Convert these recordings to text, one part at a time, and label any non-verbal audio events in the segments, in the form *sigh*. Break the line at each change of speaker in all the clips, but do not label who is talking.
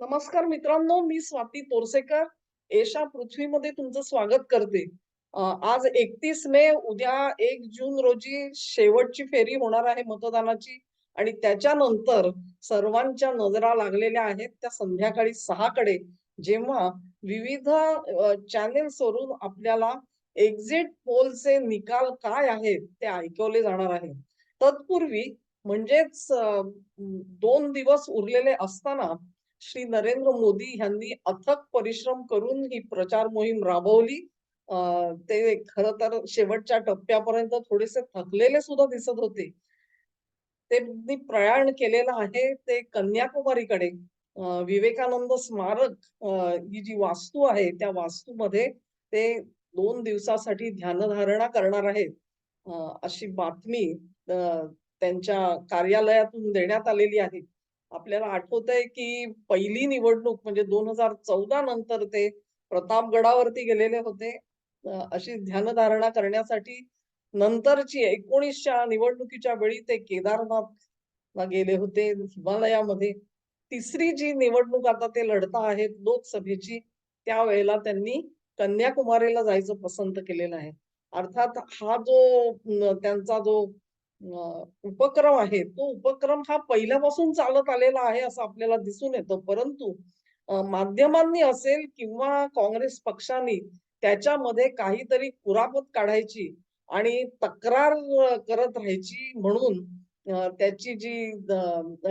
नमस्कार मित्रांनो, मी स्वाती तोरसेकर. एशा पृथ्वीमध्ये तुमचं स्वागत करते. आज 31 मे, उद्या एक जून रोजी शेवटची फेरी होणार आहे मतदानाची आणि त्याच्यानंतर सर्वांच्या नजरा लागलेल्या आहेत त्या संध्याकाळी 6 कडे, जेव्हा विविध चॅनेल्सवरून आपल्याला एक्झिट पोलचे निकाल काय आहेत ते ऐकवले जाणार आहेत. तत्पूर्वी म्हणजेच दोन दिवस उरलेले असताना श्री नरेंद्र मोदी यांनी अथक परिश्रम करून ही प्रचार मोहीम राबवली. अ, ते खर तर शेवटच्या टप्प्यापर्यंत थोडेसे थकलेले सुद्धा दिसत होते. त्यांनी प्रयाण केलेलं आहे ते कन्याकुमारीकडे. विवेकानंद स्मारक ही जी वास्तू आहे, त्या वास्तूमध्ये ते दोन दिवसासाठी ध्यानधारणा करणार आहेत. अशी बातमी अ, त्यांच्या कार्यालयातून देण्यात आलेली आहे. आपल्याला आठवतंय, की पहिली निवडणूक म्हणजे 2014 नंतर ते प्रतापगडावरती गेलेले होते. अशी ध्यानधारणा करण्यासाठी. नंतरची 19च्या निवडणुकीच्या वेळी ते केदारनाथला गेले होते, हिमालयामध्ये. तिसरी जी निवडणूक आता ते लढता आहेत लोकसभेची, त्यावेळेला त्यांनी कन्याकुमारीला जायचं पसंत केलेलं आहे. अर्थात हा जो त्यांचा जो उपक्रम आहे, तो उपक्रम हा पहिल्यापासून चालत आलेला आहे असं आपल्याला दिसून येतं. परंतु माध्यमांनी असेल किंवा काँग्रेस पक्षाने त्याच्यामध्ये काहीतरी कुरापत काढायची आणि तक्रार करत राहायची म्हणून त्याची जी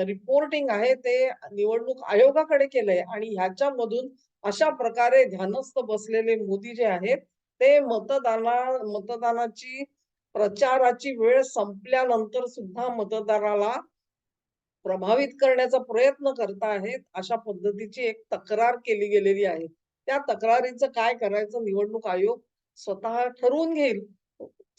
रिपोर्टिंग आहे ते निवडणूक आयोगाकडे केलंय आणि ह्याच्यामधून अशा प्रकारे ध्यानस्थ बसलेले मोदी जे आहेत, ते मतदाना मतदानाची प्रचाराची वेळ संपल्यानंतर सुद्धा मतदाराला प्रभावित करण्याचा प्रयत्न करत आहेत, अशा पद्धतीची एक तक्रार केली गेलेली आहे. त्या तक्रारीचं काय करायचं निवडणूक आयोग स्वतः ठरवून घेईल.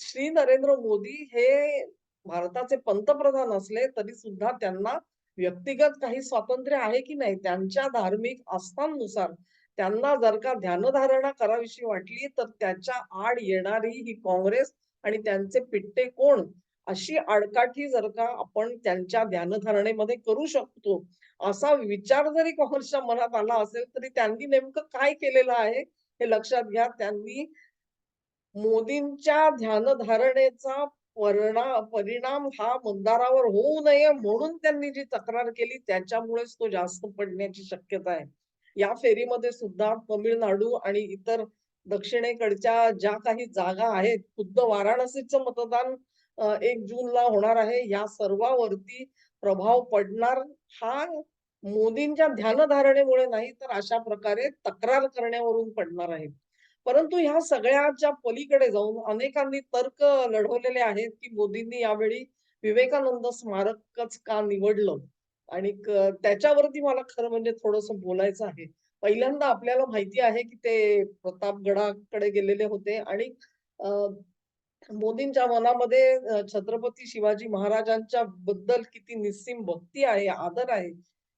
श्री नरेंद्र मोदी हे भारताचे पंतप्रधान असले तरी सुद्धा त्यांना व्यक्तिगत काही स्वातंत्र्य आहे की नाही? त्यांच्या धार्मिक आस्थांनुसार त्यांना जर का ध्यानधारणा करावीशी वाटली, तर त्याच्या आड येणारी ही काँग्रेस आणि त्यांचे पिट्टे कोण? अशी आडकाठी जर का आपण त्यांच्या ध्यानधारणेमध्ये करू शकतो, असा विचार जरी काँग्रेसच्या मनात आला असेल, तरी त्यांनी नेमकं काय केलेलं आहे, हे लक्षात घ्या. त्यांनी मोदींच्या ध्यानधारणेचा वर्णा परिणाम हा मतदारावर होऊ नये म्हणून त्यांनी जी तक्रार केली त्याच्यामुळेच तो जास्त पडण्याची शक्यता आहे. या फेरीमध्ये सुद्धा तमिळनाडू आणि इतर दक्षिणेकडच्या ज्या काही जागा आहेत, खुद्द वाराणसीचं मतदान एक जूनला होणार आहे. या सर्वावरती प्रभाव पडणार हा मोदींच्या ध्यानधारणेमुळे नाही, तर अशा प्रकारे तक्रार करण्यावरून पडणार आहे. परंतु ह्या सगळ्याच्या पलीकडे जाऊन अनेकांनी तर्क लढवलेले आहेत, की मोदींनी यावेळी विवेकानंद स्मारकच का निवडलं? आणि त्याच्यावरती मला खरं म्हणजे थोडस बोलायचं आहे. पहिल्यांदा आपल्याला माहिती आहे, की ते प्रतापगडाकडे गेलेले होते आणि मोदींच्या मनामध्ये छत्रपती शिवाजी महाराजांच्या बद्दल किती निस्सीम भक्ती आहे, आदर आहे,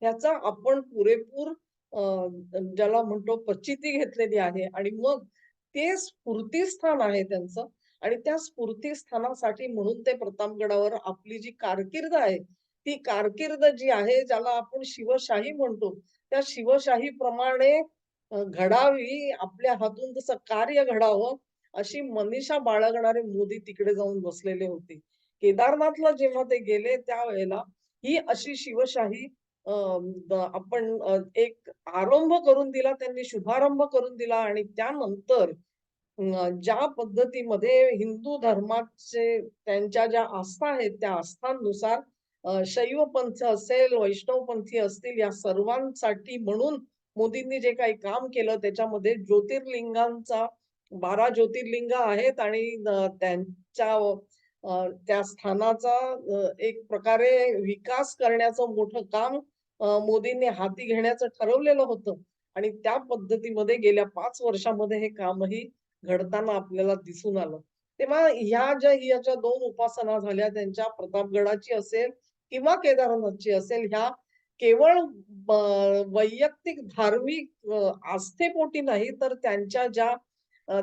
ह्याचा आपण पुरेपूर ज्याला म्हणतो प्रचिती घेतलेली आहे आणि मग ते स्फूर्तीस्थान आहे त्यांचं आणि त्या स्फूर्तीस्थानासाठी म्हणून ते प्रतापगडावर आपली जी कारकीर्द आहे, ती कारकीर्द जी आहे, ज्याला आपण शिवशाही म्हणतो, त्या शिवशाही प्रमाणे घडावी, आपल्या हातून तसं कार्य घडावं, अशी मनीषा बाळगणारे मोदी तिकडे जाऊन बसलेले होते. केदारनाथला जेव्हा ते गेले त्यावेळेला ही अशी शिवशाही आपण एक आरंभ करून दिला, त्यांनी शुभारंभ करून दिला आणि त्यानंतर ज्या पद्धतीमध्ये हिंदू धर्माचे त्यांच्या ज्या आस्था आहेत, त्या आस्थांनुसार शैवपंथ असेल, वैष्णवपंथी असतील, या सर्वांसाठी म्हणून मोदींनी जे काही काम केलं त्याच्यामध्ये ज्योतिर्लिंगांचा 12 ज्योतिर्लिंग आहेत आणि त्यांच्या त्या स्थानाचा एक प्रकारे विकास करण्याचं मोठं काम मोदींनी हाती घेण्याचं ठरवलेलं होतं आणि त्या पद्धतीमध्ये गेल्या पाच वर्षामध्ये हे कामही घडताना आपल्याला दिसून आलं. तेव्हा ह्या ज्या ह्या ज्या 2 उपासना झाल्या त्यांच्या प्रतापगडाची असेल किंवा केदारनाथची असेल, ह्या केवळ वैयक्तिक धार्मिक आस्थेपोटी नाही, तर त्यांच्या ज्या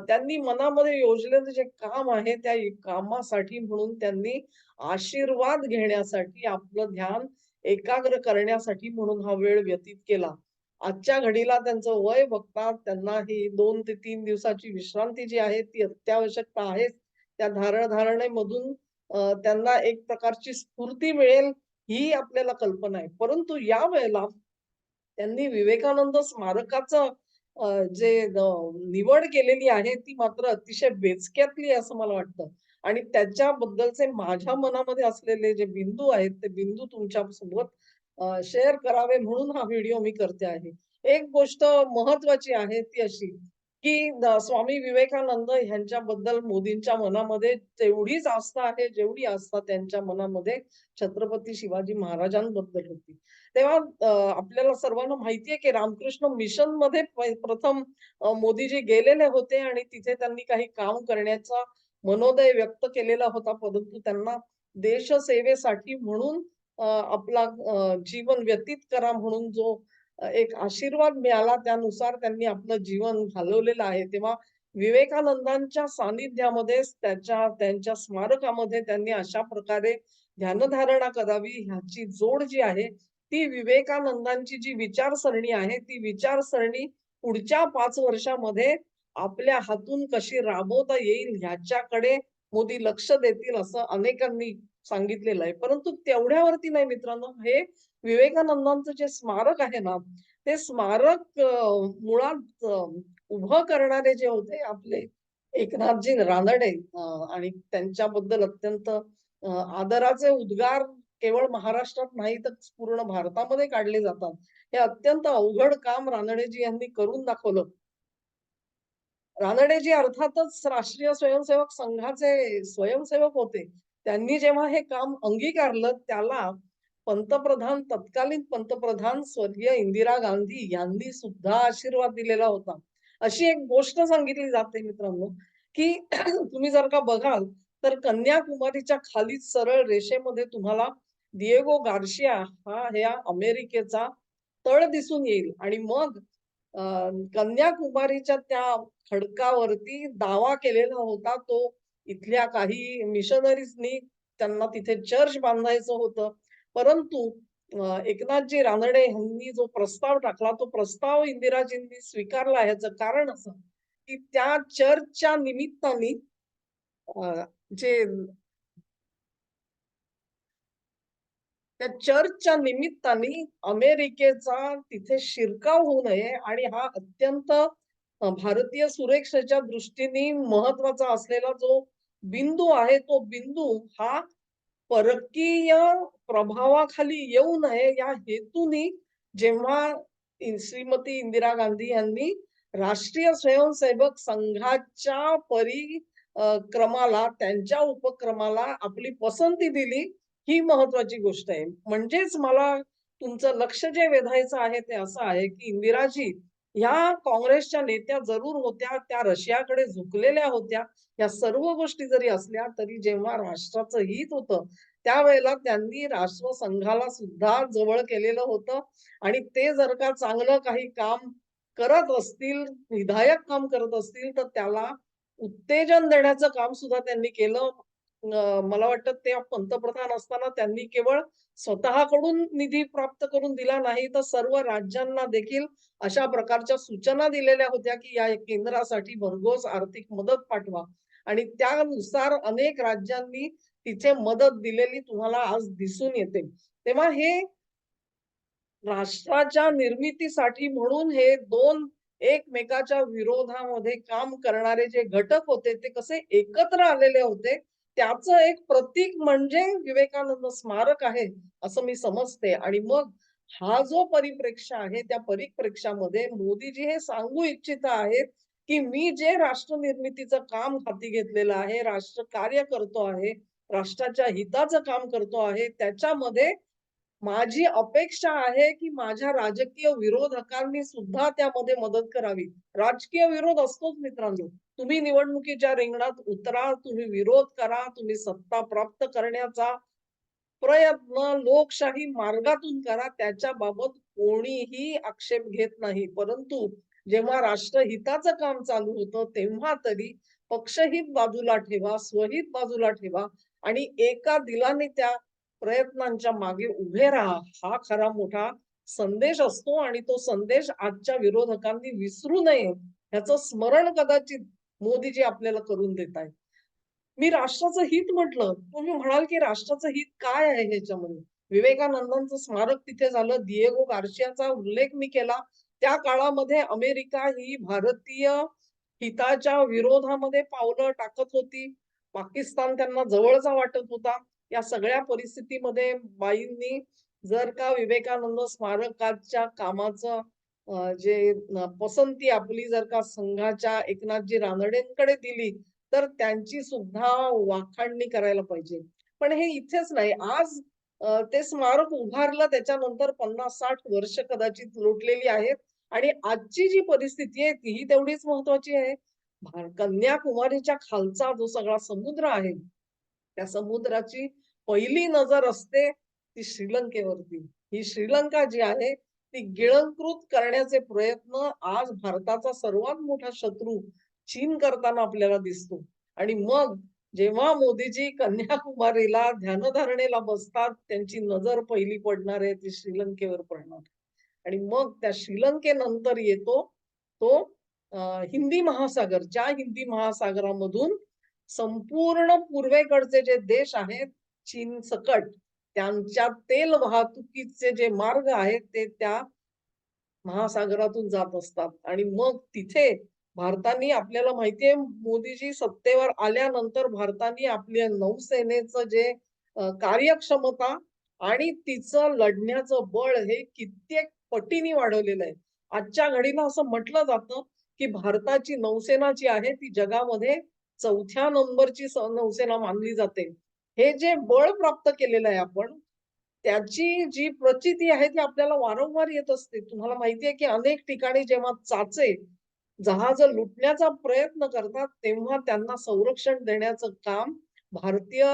त्यांनी मनामध्ये योजलेलं जे काम आहे, त्या कामासाठी म्हणून त्यांनी आशीर्वाद घेण्यासाठी आपलं ध्यान एकाग्र करण्यासाठी म्हणून हा वेळ व्यतीत केला. आजच्या घडीला त्यांचं वय बघता त्यांना ही दोन ते तीन दिवसाची विश्रांती जी आहे ती अत्यावश्यकता आहे. त्या धारण धारणे मधून त्यांना एक प्रकारची स्फूर्ती मिळेल ही आपल्याला कल्पना आहे. परंतु या वेळेला त्यांनी विवेकानंद स्मारकाचं जे निवड केलेली आहे ती मात्र अतिशय बेचक्यातली आहे असं मला वाटतं. आणि त्याच्याबद्दलचे माझ्या मनामध्ये असलेले जे बिंदू आहेत, ते बिंदू तुमच्यासोबत शेअर करावे म्हणून हा व्हिडिओ मी करते आहे. एक गोष्ट महत्वाची आहे ती अशी, की स्वामी विवेकानंद ह्यांच्याबद्दल मोदींच्या मनामध्ये तेवढीच आस्था आहे, जेवढी आस्था त्यांच्या मनामध्ये छत्रपती शिवाजी महाराजांबद्दल होती. तेव्हा आपल्याला सर्वांना माहिती आहे, की रामकृष्ण मिशनमध्ये प्रथम मोदीजी गेलेले होते आणि तिथे त्यांनी काही काम करण्याचा मनोदय व्यक्त केलेला होता. परंतु त्यांना देशसेवेसाठी म्हणून आपला जीवन व्यतीत करा म्हणून जो एक आशीर्वाद मिळाला त्यानुसार त्यांनी आपलं जीवन घालवलेलं आहे. तेव्हा विवेकानंदांच्या सानिध्यामध्ये त्याच्या त्यांच्या स्मारकामध्ये त्यांनी अशा प्रकारे ध्यानधारणा करावी ह्याची जोड जी आहे, ती विवेकानंदांची जी विचारसरणी आहे, ती विचारसरणी पुढच्या पाच वर्षामध्ये आपल्या हातून कशी राबवता येईल ह्याच्याकडे मोदी लक्ष देतील असं अनेकांनी सांगितलेलं आहे. परंतु तेवढ्यावरती नाही मित्रांनो, हे विवेकानंदांचं जे स्मारक आहे ना, ते स्मारक मुळात उभं करणारे जे होते आपले एकनाथजी रानडे आणि त्यांच्याबद्दल अत्यंत आदराचे उद्गार केवळ महाराष्ट्रात नाही तर पूर्ण भारतामध्ये काढले जातात. हे अत्यंत अवघड काम रानडेजी यांनी करून दाखवलं. रानडेजी अर्थातच राष्ट्रीय स्वयंसेवक संघाचे स्वयंसेवक होते. त्यांनी जेव्हा हे काम अंगीकारलं, त्याला पंतप्रधान तत्कालीन पंतप्रधान स्वर्गीय इंदिरा गांधी यांनी सुद्धा आशीर्वाद दिलेला होता. अशी एक गोष्ट सांगितली जाते मित्रांनो, की *clears throat* तुम्ही जर का बघाल, तर कन्याकुमारीच्या खाली सरळ रेषेमध्ये तुम्हाला दिएगो गार्शिया हा ह्या अमेरिकेचा तळ दिसून येईल आणि मग अ, कन्याकुमारीच्या त्या खडकावरती दावा केलेला होता तो इथल्या काही मिशनरीजनी त्यांना तिथे चर्च बांधायचं होतं. परंतु एकनाथजी रानडे यांनी जो प्रस्ताव टाकला, तो प्रस्ताव इंदिराजींनी स्वीकारला. ह्याचं कारण असं, की त्या चर्चच्या निमित्ताने जे त्या चर्चच्या निमित्ताने अमेरिकेचा तिथे शिरकाव होऊ नये आणि हा अत्यंत भारतीय सुरक्षेच्या दृष्टीने महत्त्वाचा असलेला जो बिंदू आहे, तो बिंदू हा परकीय प्रभावाखाली येऊ नये या हेतूने जेव्हा श्रीमती इंदिरा गांधी यांनी राष्ट्रीय स्वयंसेवक संघाच्या परी क्रमाला त्यांच्या उपक्रमाला आपली पसंती दिली, ही महत्वाची गोष्ट आहे. म्हणजेच मला तुमचं लक्ष जे वेधायचं आहे ते असं आहे, की इंदिराजी ह्या काँग्रेसच्या नेत्या जरूर होत्या, त्या रशियाकडे झुकलेल्या होत्या. या सर्व गोष्टी जरी असल्या तरी जेव्हा राष्ट्राचं हित होतं, त्यावेळेला त्यांनी राष्ट्रसंघाला सुद्धा जवळ केलेलं होतं आणि ते जर का चांगलं काही काम करत असतील, विधायक काम करत असतील, तर त्याला उत्तेजन देण्याचं काम सुद्धा त्यांनी केलं. मला वाटतं ते पंतप्रधान असताना त्यांनी केवळ स्वतःकडून निधी प्राप्त करून दिला नाही, तर सर्व राज्यांना देखील अशा प्रकारच्या सूचना दिलेल्या होत्या, की या केंद्रासाठी भरघोस आर्थिक मदत पाठवा आणि त्यानुसार अनेक राज्यांनी तिथे मदत दिलेली तुम्हाला आज दिसून येते. तेव्हा हे राष्ट्राच्या निर्मितीसाठी म्हणून हे दोन एकमेकाच्या विरोधामध्ये काम करणारे जे घटक होते, ते कसे एकत्र आलेले होते, त्याचं एक प्रतीक म्हणजे विवेकानंद स्मारक आहे, असं मी समजते. आणि मग हा जो परिप्रेक्ष्य आहे, त्या परिप्रेक्षामध्ये मोदीजी हे सांगू इच्छित आहेत, की मी जे राष्ट्र निर्मितीचं काम हाती घेतलेलं आहे, राष्ट्र कार्य करतो आहे, राष्ट्राच्या हिताचं काम करतो आहे, त्याच्यामध्ये माझी अपेक्षा आहे, की माझ्या राजकीय विरोधकांनी सुद्धा त्यामध्ये मदत करावी. राजकीय विरोध असतोच मित्रांनो. तुम्ही निवडणुकीच्या रिंगणात उतरा, तुम्ही विरोध करा, तुम्ही सत्ता प्राप्त करण्याचा प्रयत्न लोकशाही मार्गातून करा. त्याच्याबाबत कोणीही आक्षेप घेत नाही. परंतु जेव्हा राष्ट्रहिताचं काम चालू होतं, तेव्हा तरी पक्षहित बाजूला ठेवा, स्वहित बाजूला ठेवा आणि एका दिलाने त्या प्रयत्नांच्या मागे उभे राहा. हा खरा मोठा संदेश असतो आणि तो संदेश आजच्या विरोधकांनी विसरू नये ह्याचं स्मरण कदाचित मोदीजी आपल्याला करून देत आहेत. मी राष्ट्राचं हित म्हटलं तुम्ही म्हणाल की राष्ट्राचं हित काय आहे ह्याच्यामध्ये? विवेकानंदांचं स्मारक तिथे झालं दिएगो गार्शियाचा उल्लेख मी केला. त्या काळामध्ये अमेरिका ही भारतीय हिताच्या विरोधामध्ये पावलं टाकत होती. पाकिस्तान त्यांना जवळचा वाटत होता. या सगळ्या परिस्थितीमध्ये बाईंनी जर का विवेकानंद स्मारकाच्या कामाचं जे पसंती आपली जर का संघाच्या एकनाथजी रानडेंकडे दिली तर त्यांची सुद्धा वाखाणणी करायला पाहिजे. पण हे इथेच नाही. आज ते स्मारक उभारलं त्याच्यानंतर पन्नास साठ वर्ष कदाचित लोटलेली आहेत. आणि आजची जी परिस्थिती आहे तीही तेवढीच महत्वाची आहे. कन्याकुमारीच्या खालचा जो सगळा समुद्र आहे त्या समुद्राची पहिली नजर असते ती श्रीलंकेवरती. ही श्रीलंका जी आहे ती गिळंकृत करण्याचे प्रयत्न आज भारताचा सर्वात मोठा शत्रू चीन करताना आपल्याला दिसतो. आणि मग जेव्हा मोदीजी कन्याकुमारीला ध्यानधारणेला बसतात त्यांची नजर पहिली पडणार आहे ती श्रीलंकेवर पडणार आणि मग त्या श्रीलंकेनंतर येतो तो हिंदी महासागर. ज्या हिंदी महासागरामधून संपूर्ण पूर्वेकडचे जे देश आहेत चीन सकट त्यांच्या तेल वाहतुकीचे जे मार्ग आहेत ते त्या महासागरातून जात असतात. आणि मग तिथे भारताने आपल्याला माहितीये मोदीजी सत्तेवर आल्यानंतर भारताने आपल्या नौसेनेचं जे कार्यक्षमता आणि तिचं लढण्याचं बळ हे कित्येक पटीने वाढवलेलं आहे. आजच्या घडीला असं म्हटलं जातं की भारताची नौसेना जी आहे ती जगामध्ये चौथ्या नंबरची नौसेना मानली जाते. हे जे बळ प्राप्त केलेलं आहे आपण त्याची जी प्रचिती आहे ती आपल्याला वारंवार येत असते. तुम्हाला माहितीये की अनेक ठिकाणी जेव्हा चाचे जहाज लुटण्याचा प्रयत्न करतात तेव्हा त्यांना संरक्षण देण्याचं काम भारतीय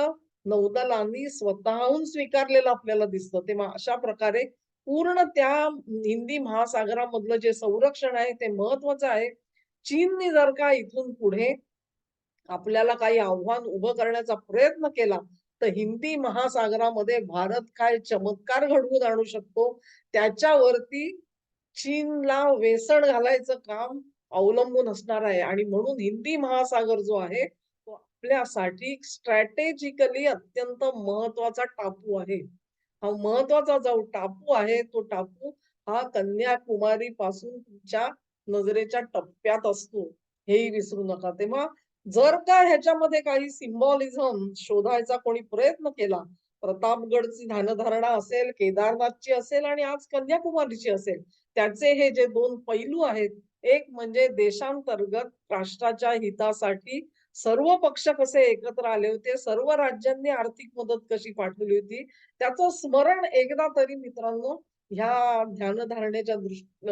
नौदलांनी स्वतःहून स्वीकारलेलं आपल्याला दिसतं. तेव्हा अशा प्रकारे पूर्ण त्या हिंदी महासागरामधलं जे संरक्षण आहे ते महत्वाचं आहे. चीनने जर का इथून पुढे आपल्याला काही आव्हान उभं करण्याचा प्रयत्न केला तर हिंदी महासागरामध्ये भारत काय चमत्कार घडवून आणू शकतो? त्याच्यावरती चीनला वेसण घालायचं काम अवलंबून असणार आहे. आणि म्हणून हिंदी महासागर जो आहे तो आपल्यासाठी स्ट्रॅटेजिकली अत्यंत महत्त्वाचा टापू आहे. हा महत्त्वाचा जो टापू आहे तो टापू हा कन्याकुमारी पासून तुमच्या नजरेच्या टप्प्यात असतो. हेही विसरू नका. तेव्हा जर का ह्याच्यामध्ये काही सिम्बॉलिझम शोधायचा कोणी प्रयत्न केला प्रतापगडची ध्यानधारणा असेल केदारनाथची असेल आणि आज कन्याकुमारीची असेल त्याचे हे जे दोन पैलू आहेत एक म्हणजे देशांतर्गत राष्ट्राच्या हितासाठी सर्व पक्ष कसे एकत्र आले होते सर्व राज्यांनी आर्थिक मदत कशी पाठवली होती त्याचं स्मरण एकदा तरी मित्रांनो ह्या ध्यानधारणेच्या दृष्ट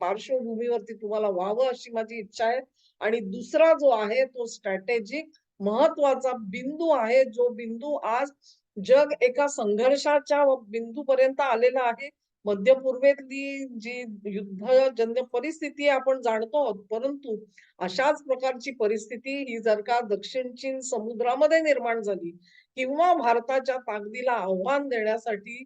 पार्श्वभूमीवरती तुम्हाला व्हावं अशी माझी इच्छा आहे. आणि दुसरा जो आहे तो स्ट्रॅटेजिक महत्त्वाचा बिंदू आहे जो बिंदू आज जग एका संघर्षाच्या बिंदूपर्यंत आलेला आहे. मध्य पूर्वेतली जी युद्धजन्य परिस्थिती आपण जाणतो आहोत परंतु अशाच प्रकारची परिस्थिती ही जर का दक्षिण चीन समुद्रामध्ये निर्माण झाली किंवा भारताच्या ताकदीला आव्हान देण्यासाठी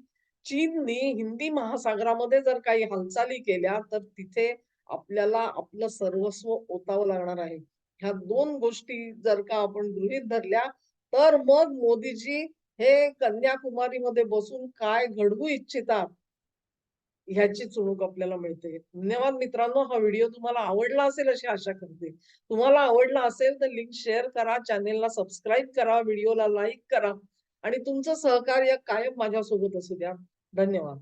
चीननी हिंदी महासागरामध्ये जर काही हालचाली केल्या तर तिथे आपल्याला आपलं सर्वस्व ओतावं लागणार आहे. ह्या दोन गोष्टी जर का आपण गृहीत धरल्या तर मग मोदीजी हे कन्याकुमारीमध्ये बसून काय घडवू इच्छितात ह्याची चुणूक आपल्याला मिळते. धन्यवाद मित्रांनो हा व्हिडिओ तुम्हाला आवडला असेल अशी आशा करते. तुम्हाला आवडला असेल तर लिंक शेअर करा चॅनेलला सबस्क्राईब करा व्हिडिओला लाईक करा आणि तुमचं सहकार्य कायम माझ्यासोबत असू द्या. धन्यवाद.